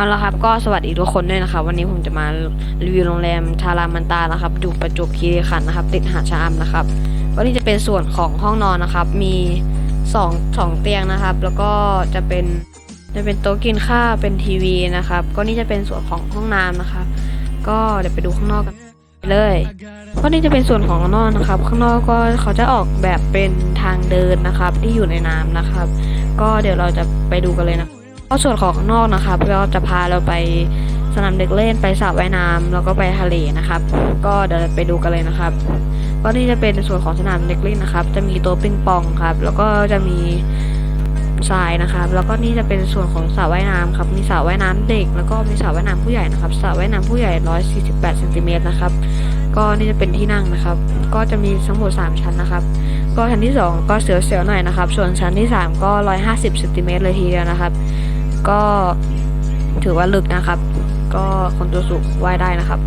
เอาละครับก็สวัสดีทุกคนด้วยนะครับ วันนี้ผมจะมารีวิวโรงแรมทารามันตานะครับอยู่ประจวบคีรีขันธ์นะครับ ติดหาดชะอำนะครับก็นี่จะเป็นส่วนของห้องนอนนะครับ มีสองสองเตียงนะครับ แล้วก็จะเป็นจะเป็นโต๊ะกินข้าวเป็นทีวีนะครับ ก็นี่จะเป็นส่วนของห้องน้ำนะครับ ก็เดี๋ยวไปดูข้างนอกกันเลยก็นี่จะเป็นส่วนของข้างนอกนะครับ ข้างนอกก็เขาจะออกแบบเป็นทางเดินนะครับ ที่อยู่ในน้ำนะครับ ก็เดี๋ยวเราจะไปดูกันเลยนะ ก็ส่วนของข้างนอกนะครับก็จะพาเราไปสนามเด็กเล่นไปสระว่ายน้ำแล้วก็ไปทะเลนะครับ ก็เดี๋ยวไปดูกันเลยนะครับ ก็นี่จะเป็นส่วนของสนามเด็กเล่นนะครับ จะมีโต๊ะปิงปองครับ แล้วก็จะมีทรายนะครับ แล้วก็นี่จะเป็นส่วนของสระว่ายน้ำครับ มีสระว่ายน้ำเด็ก แล้วก็มีสระว่ายน้ำผู้ใหญ่นะครับสระว่ายน้ำผู้ใหญ่ 148เซนติเมตรนะครับ ก็นี่จะเป็นที่นั่งนะครับ ก็จะมีทั้งหมด3ชั้นนะครับ ก็ชั้นที่ 2 ก็เสียวๆหน่อยนะครับ ส่วนชั้นที่ 3 ก็ 150เซนติเมตรเลยทีเดียวนะครับ ก็ถือว่าลึกนะครับ ก็คนตัวสูงว่ายได้นะครับ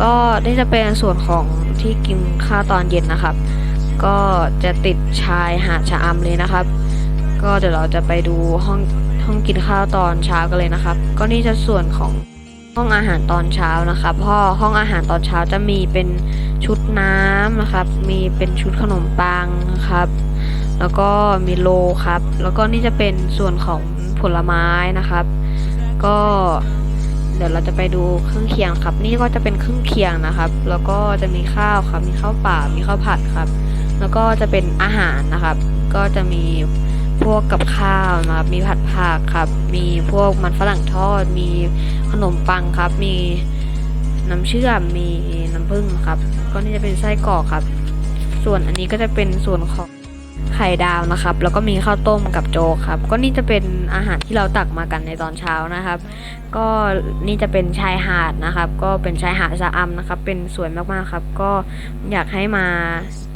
ก็นี่จะเป็นส่วนของที่กินข้าวตอนเย็นนะครับ ก็จะติดชายหาดชะอำเลยนะครับ ก็เดี๋ยวเราจะไปดูห้องห้องกินข้าวตอนเช้ากันเลยนะครับ ก็นี่จะส่วนของห้องอาหารตอนเช้านะครับพ่อห้องอาหารตอนเช้าจะมีเป็นชุดน้ำนะครับ มีเป็นชุดขนมปังนะครับ แล้วก็มีโลครับ แล้วก็นี่จะเป็นส่วนของ ผลไม้นะครับ ก็เดี๋ยวเราจะไปดูเครื่องเคียงครับ นี่ก็จะเป็นเครื่องเคียงนะครับ แล้วก็จะมีข้าวครับ มีข้าวเปล่ามีข้าวผัดครับ แล้วก็จะเป็นอาหารนะครับ ก็จะมีพวกกับข้าวนะครับ มีผัดผักครับ มีพวกมันฝรั่งทอด มีขนมปังครับ มีน้ำเชื่อม มีน้ำผึ้งครับ ก็นี่จะเป็นไส้กรอกครับ ส่วนอันนี้ก็จะเป็นส่วนของ ไข่ดาวนะครับ แล้วก็มีข้าวต้มกับโจ๊กครับ ก็นี่จะเป็นอาหารที่เราตักมากันในตอนเช้านะครับ ก็นี่จะเป็นชายหาดนะครับ ก็เป็นชายหาดสะอำนะครับ เป็นสวยมากๆครับ ก็อยากให้มา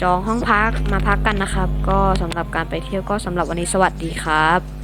จองห้องพักมาพักกันนะครับ ก็สำหรับการไปเที่ยวก็สำหรับวันนี้สวัสดีครับ